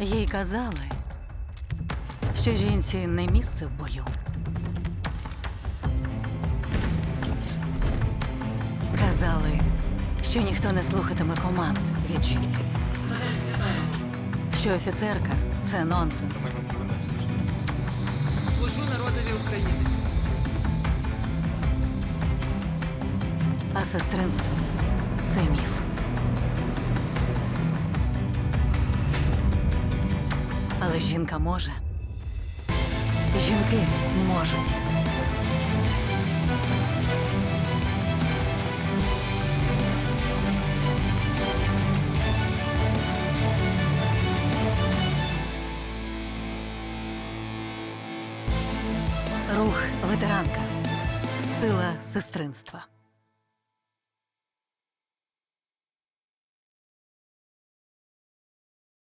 Їй казали, що жінці не місце в бою. Казали, що ніхто не слухатиме команд від жінки. Що офіцерка це нонсенс. Служу народові України. А сестринство це міф. Але жінка може. Жінки можуть. Рух ветеранка. Сила сестринства.